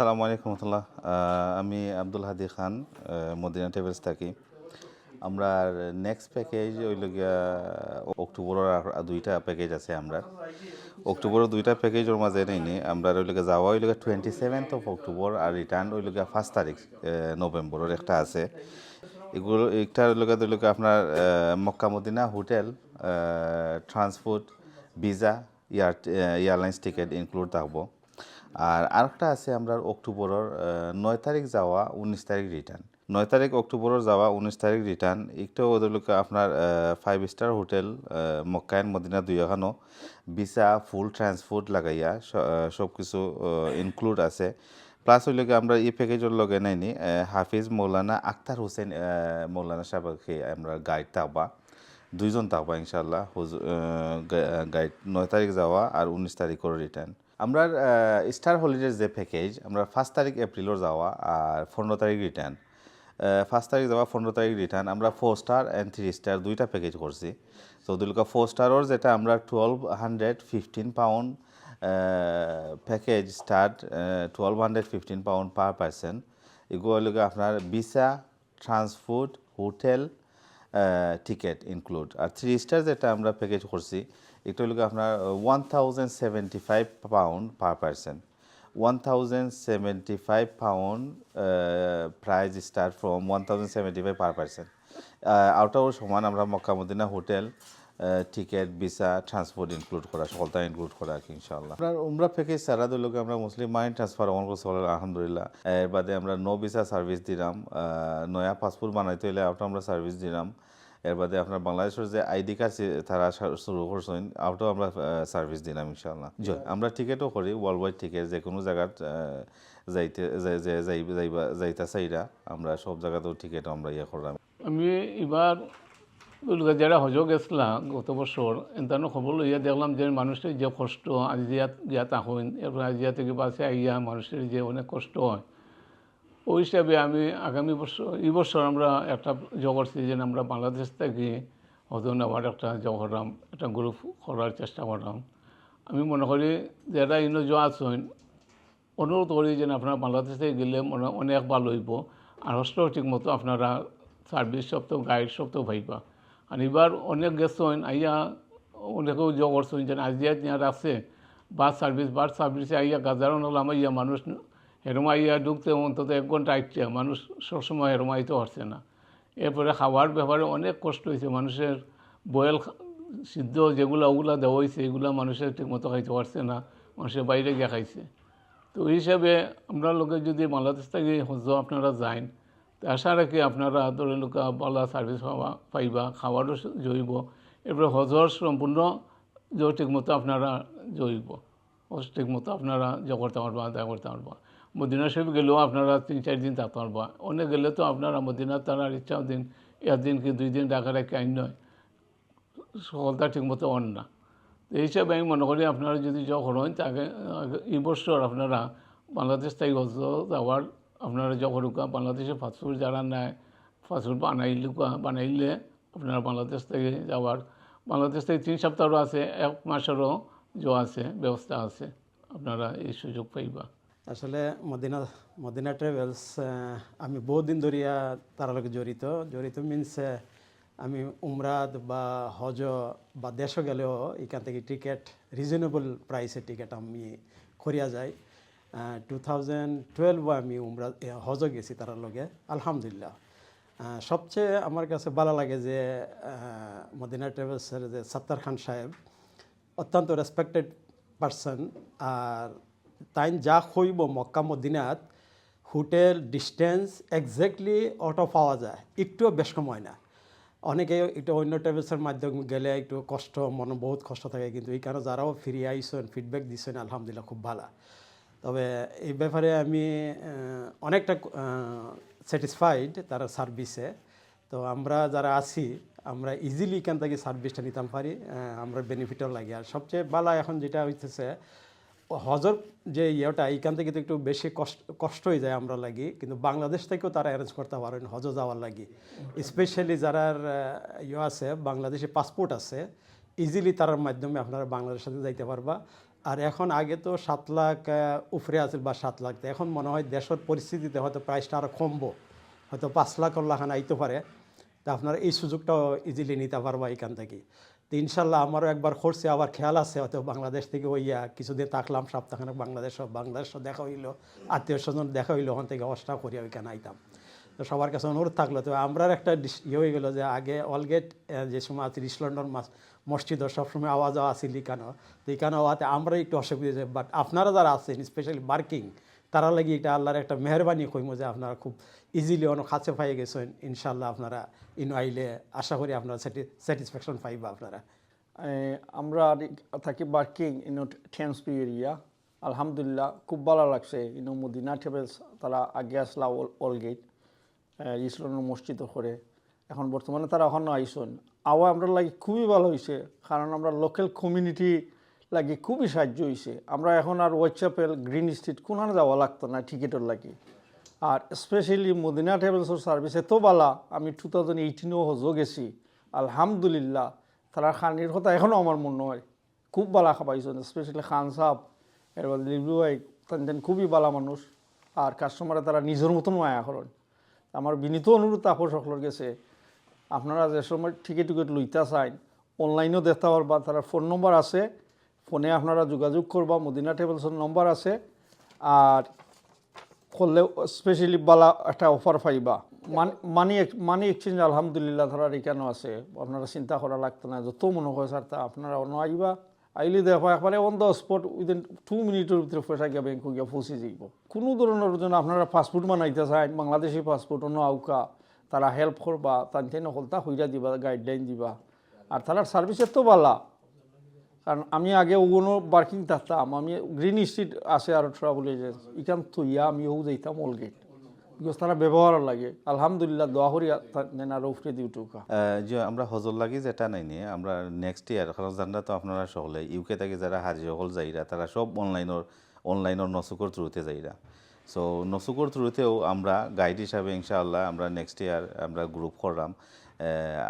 সালামু আলাইকুম রহমতুল্লাহ। আমি আব্দুল হাদি খান মদিনা ট্রাভেলস থাকি। আমরা নেক্সট প্যাকেজ ওইল গিয়া অক্টোবরের দুইটা প্যাকেজ আছে আমরা। অক্টোবরের দুইটা প্যাকেজের মাঝে নেই আমরা ওই লগে যাওয়া ওই লগে টোয়েন্টি সেভেন্থ অফ অক্টোবর আর রিটার্ন ওই লগে ফার্স্ট তারিখ নভেম্বরের একটা আছে। এগুলো একটা ওই লগে আপনার আহ, Mecca Medina hotel transport visa air airlines ticket include থাকব। আর আরেকটা আছে আমরা অক্টোবরের নয় তারিখ যাওয়া, উনিশ তারিখ রিটার্ন নয় তারিখ অক্টোবরের যাওয়া, উনিশ তারিখ রিটার্ন একটু ওদেরকে আপনার ফাইভ স্টার হোটেল মক্কায়ন মদিনা দুই এখানো ভিসা ফুল ট্রান্সপোর্ট লাগাইয়া সব কিছু ইনক্লুড আছে। প্লাস হইলে গিয়ে আমরা এই প্যাকেজের লগে নাইনি হাফিজ মৌলানা আক্তার হোসেন মৌলানা সাহেবকে আমরা গাইড থাকবা দুইজন থাকবা ইনশাল্লাহ গাইড নয় তারিখ যাওয়া আর উনিশ তারিখের রিটার্ন আমরা স্টার হলিডেজ যে প্যাকেজ আমরা ফার্স্ট তারিখ এপ্রিলের যাওয়া আর পনেরো তারিখ রিটার্ন ফার্স্ট তারিখ যাওয়া, পনেরো তারিখ রিটার্ন আমরা four star and three star দুইটা প্যাকেজ করছি। তো দুলকা ফোর স্টারর যেটা আমরা twelve hundred fifteen pound package start twelve hundred fifteen pound per person এগুলো আপনার visa transport hotel ticket include আর থ্রি স্টার যেটা আমরা প্যাকেজ করছি এটা হলো আপনার one thousand seventy five pound per person one thousand seventy five pound price start from one thousand seventy five per person outer সমান আমরা Mecca Medina hotel ticket visa transport include করা, সকলটা ইনক্লুড করা কি, ইনশাআল্লাহ। আমরা উমরা প্যাকেজ সারা দিলকে আমরা মুসলিম মাইন্ড ট্রান্সফার অন করছি আলহামদুলিল্লাহ। এর বাদে আমরা নো ভিসা সার্ভিস দিলাম নয়া পাসপোর্ট বানাইতে হলে আমরা সার্ভিস দিলাম। এর বাদে আপনার বাংলাদেশের যে আইডি কার্ড তারা শুরু করছেন আউটাও আমরা সার্ভিস দিলাম ইনশাআল্লাহ। জয় আমরা টিকিটও করি ওয়ার্ল্ড ওয়াইড টিকিট যে কোনো জায়গাত আহ, যাইতে যাইবা যাইতা চাইরা আমরা সব জায়গাতেও টিকিট আমরা ইয়ে করলাম। আমি এবার দুর্গা যারা হজ গেছিলাম গত বছর এন্তানো খবর লইয়া দেখলাম যে মানুষের যে কষ্ট আজিয়া গিয়া তাহইন এরপর আজিয়া থেকে বাসে আইয়া মানুষের যে অনেক কষ্ট হয় ওই হিসাবে আমি আগামী বছর, এই বছর আমরা একটা জগৎছি যে আমরা বাংলাদেশ থেকে হজ নেওয়ার একটা জগরাম একটা গ্রুপ করার চেষ্টা করলাম। আমি মনে করি যারা ইনো যোৱা আছেন, অনুরোধ করি যে আপনারা বাংলাদেশ থেকে গেলে মনে অনেক ভালো হইব। আর হস্টেল ঠিক মতো আপনারা সার্ভিস সব তো গাইড সব তো ভাইবা আর এবার অনেক গেছেন আইয়া অনেকেও যোগ করছেন যে আজিয়া ইয়ার আছে বাস সার্ভিস বাস সার্ভিসে আইয়া গাজারন হলাম ইয়া মানুষ হেরমা আইয়া ঢুকতে অন্তত এক ঘণ্টা আইতে মানুষ সবসময় হেরমা আইতে পারছে না। এরপরে খাওয়ার ব্যাপারে অনেক কষ্ট হয়েছে মানুষের বয়েল সিদ্ধ যেগুলো ওগুলা দেওয়া হয়েছে এগুলা মানুষের ঠিক মতো খাইতে পারছে না, মানুষের বাইরে গিয়ে খাইছে। তো ওই হিসাবে আমরা লোকে যদি বাংলাদেশ থেকে হজ আপনারা যান তো আশা রাখি আপনারা ধরে লোকা ভালো সার্ভিস পাওয়া পাইবা, খাওয়ারও জৈব এরপরে হজর সম্পূর্ণ যে ঠিকমতো আপনারা জৈব হজ ঠিকমতো আপনারা জো করতে পারবা, আদায় করতে পারবা। মদিনা শরীফ গেলেও আপনারা তিন, চার দিন থাকতে পারবা। অনেক গেলে তো আপনারা মদিনা তার ইচ্ছা দিন একদিন কি দুই দিন ঢাকা রেখে আইন নয়। সকলটা ঠিকমতো অন না। তো এই হিসাবে আমি মনে করি আপনারা যদি যখন হন, তাকে এই বছর আপনারা বাংলাদেশ থেকে হজ যাওয়ার আপনারা যখন বাংলাদেশে পাসপোর্ট যারা নেয়, পাসপোর্ট বানাইলে বানাইলে আপনারা বাংলাদেশ থেকে যাওয়ার, বাংলাদেশ থেকে তিন সপ্তাহও আছে, এক মাসেরও যো আছে, ব্যবস্থা আছে। আপনারা এই সুযোগ পাইবা। আসলে মদিনা মদিনা ট্রাভেলস আমি বহুদিন ধরিয়া তার লগে জড়িত। জড়িত মিনস আমি উমরাদ বা হজ বা দেশ গেলেও এখান থেকে টিকিট রিজনেবল প্রাইসে টিকিট আমি করিয়া যাই। টু থাউজেন্ড টুয়েলভে আমি উমরা হজ গেছি তার লগে, আলহামদুলিল্লাহ। সবচেয়ে আমার কাছে ভালো লাগে যে মদিনা ট্রাভেলসের যে সত্তার খান সাহেব, অত্যন্ত রেসপেক্টেড পারসন আর তাই যা হইব মক্কা মদিনাত, হোটেল, ডিস্টেন্স এক্স্যাক্টলি অটো পাওয়া যায়। একটুও বেশ কম হয় না অনেকে একটু অন্য ট্রাভেলসের মাধ্যমে গেলে একটু কষ্ট, মনে বহুত কষ্ট থাকে, কিন্তু এই কারণে যারাও ফিরে আইসেন ফিডব্যাক দিচ্ছেন আলহামদুলিল্লাহ খুব ভালো। তবে এই ব্যাপারে আমি অনেকটা স্যাটিসফাইড তার সার্ভিসে তো আমরা যারা আছি, আমরা ইজিলি এখান থেকে সার্ভিসটা নিতাম পারি আমরা বেনিফিটও লাগে। আর সবচেয়ে ভালো এখন যেটা হইতেছে হজর যে ইয়েটা, এইখান থেকে তো একটু বেশি কষ্ট কষ্ট হয়ে যায় আমরা লাগি। কিন্তু বাংলাদেশ থেকেও তারা অ্যারেঞ্জ করতে পারেন হজ যাওয়ার লাগি। স্পেশালি যারা ইয়ে আছে, বাংলাদেশে পাসপোর্ট আছে ইজিলি তার মাধ্যমে আপনারা বাংলাদেশের সাথে যাইতে পারবা। আর এখন আগে তো সাত লাখ উপরে আছে বা সাত লাখ। এখন মনে হয় দেশের পরিস্থিতিতে হয়তো প্রাইসটা আরও কমবো। হয়তো পাঁচ লাখ লাখান আইতে পারে। তা আপনারা এই সুযোগটাও ইজিলি নিতে পারবা এখান থেকে। তো ইনশাল্লাহ আমারও একবার করছে, আবার খেয়াল আছে, হয়তো বাংলাদেশ থেকে ওইয়া কিছুদিন থাকলাম, সপ্তাহখানেক বাংলাদেশ, বাংলাদেশও দেখা হইল, আত্মীয় স্বজন দেখা হইল, ওখান থেকে অবস্থা করি ওইখানে আইতাম। তো সবার কাছে অনুরোধ থাকল, তো আমরা একটা ইয়ে হয়ে গেলো যে আগে অলগেট যে সময় আছে ইস্ট লন্ডন মাস মসজিদ সবসময় আওয়াজ আসিল লিখানো তো এখানে হওয়াতে আমরা একটু অসুবিধা বাট আপনারা যারা আছেন স্পেশালি বার্কিং তারা লাগি এটা আল্লাহর একটা মেহরবানি কইমো যে আপনারা খুব ইজিলি অনেক কাছে পাই গেছেন। ইনশাল্লাহ আপনারা ইনো আইলে আশা করি আপনারা স্যাটিসফ্যাকশন পাইবা আপনারা। আমরা থাকি বার্কিং ইনো টেন্সপি এরিয়া। আলহামদুলিল্লাহ খুব ভালো লাগছে। ইনো মদিনা ট্রেভেলস তারা আগে আসলা অলগেট ইসলামের মসজিদ করে। এখন বর্তমানে তারা এখন আইসন। আওয়া আমরা লাগি খুবই ভালো হয়েছে কারণ আমরা লোকাল কমিউনিটি লাগি, খুবই সাহায্য হয়েছে আমরা এখন আর হোয়াটসঅ্যাপেল গ্রিন স্ট্রিট কোনানে যাওয়া লাগতো না টিকিটের লাগি। আর স্পেশালি মদিনা ট্রাভেলসের সার্ভিস এত বালা, আমি টু থাউজেন্ড এইটিনেও হজো গেছি। আলহামদুলিল্লাহ, তারা খানির কথা এখনও আমার মনে হয় খুব বালা খাবাইছেন স্পেশালি খান সাহ এরপর লিবু ভাই, তেন খুবই বালা মানুষ। আর কাস্টমারে তারা নিজের মতন মায়া করেন আমার বিনীত অনুরোধ তাপস সকলের গেছে আপনারা যে সময় টিকিট টিকিট লইতে চাইন অনলাইনেও দেখতে পারবা, তারা ফোন নম্বর আছে। ফোনে আপনারা যোগাযোগ করবা, মদিনা ট্রেভেলসের নম্বর আছে। আর করলে স্পেশালি বালা একটা অফার পাইবা। মানি মানি এক্সচেঞ্জ আলহামদুলিল্লাহ ধরা এখানেও আছে। আপনারা চিন্তা করা লাগতো না, যত মনে হয় স্যার তা আপনারা অন্য আইবা। আইলে দেখো একবারে on the spot within two মিনিটের ভিতরে পয়সা গিয়ে ব্যাংক গিয়ে পৌঁছে যাইব। কোনো ধরনের জন্য আপনারা পাসপোর্ট বানাইতে চান, বাংলাদেশি পাসপোর্ট অন্য আউকা, তারা হেল্প করবা তান হলতা হইরা দিবা গাইডলাইন দিবা। আর তারা সার্ভিস এত বালা। কারণ আমি আগে ওগুলো বার্কিং থাকতাম, আমি গ্রিন স্ট্রিট আছে আর ট্রাভেল এজেন্স ইখান থইয়া আমি ও যাইতাম অলগেট বিকজ তারা ব্যবহার লাগে। আলহামদুলিল্লাহ, দোয়া করি আর উফরে দিও টুকা যে আমরা হজর লাগি যেটা নাই নিয়ে, আমরা নেক্সট ইয়ার কারণ জানা তো আপনারা সকলে ইউকে থেকে যারা হাজি হল যাইরা, তারা সব অনলাইনের অনলাইনের নসুকর থ্রুতে যাইরা। সো নসুকর থ্রুতেও আমরা গাইড হিসাবে ইনশাআল্লাহ আমরা নেক্সট ইয়ার আমরা গ্রুপ করলাম।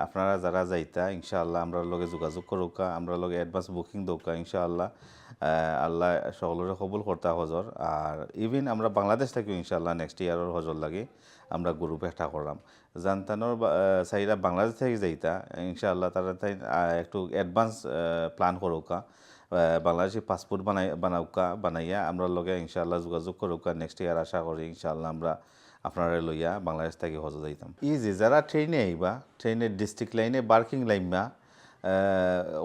আপনারা যারা যাইতা, ইনশাআল্লাহ আমরা লগে যোগাযোগ করুকা আমরা লগে অ্যাডভান্স বুকিং দৌকা, ইনশাআল্লাহ আল্লাহ সকলের কবুল কর্তা হজর। আর ইভিন আমরা বাংলাদেশ থাকিও ইনশাআল্লাহ নেক্সট ইয়ারের হজর লাগে, আমরা গ্রুপ একটা করলাম। জানতানোর সাইরা বাংলাদেশ থেকে যাইতা, ইনশাআল্লাহ তারা তাই একটু অ্যাডভান্স প্ল্যান করুকা। বাংলাদেশি পাসপোর্ট বানাই বানাউকা বানাইয়া আমরা লগে ইনশাআল্লাহ যোগাযোগ করুকা। নেক্সট ইয়ার আশা করি ইনশাআল্লাহ আমরা আপনারা লইয়া বাংলাদেশ থেকে হজ যাইতাম। ইজি যারা ট্রেনে আইবা ট্রেনের ডিস্ট্রিক্ট লাইনে বার্কিং লাইনবা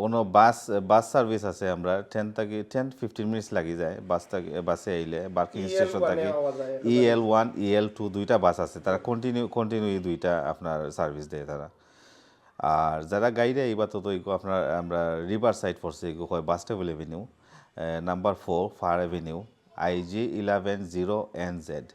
কোনো বাস বাস সার্ভিস আছে আমরা টেন থাকি টেন ফিফটিন মিনিটস লাগি যায় বাস থেকে বাসে আইলে বার্কিং স্টেশন থেকে। ই L one E L two দুইটা বাস আছে তারা কন্টিনিউ কন্টিনিউ দুইটা আপনার সার্ভিস দেয় তারা। আর যারা গাইডে এই তো তো আপনার, আমরা রিভার সাইড পড়ছে এগুলো হয় বাস্টেবল avenue number four fur avenue IG eleven zero N Z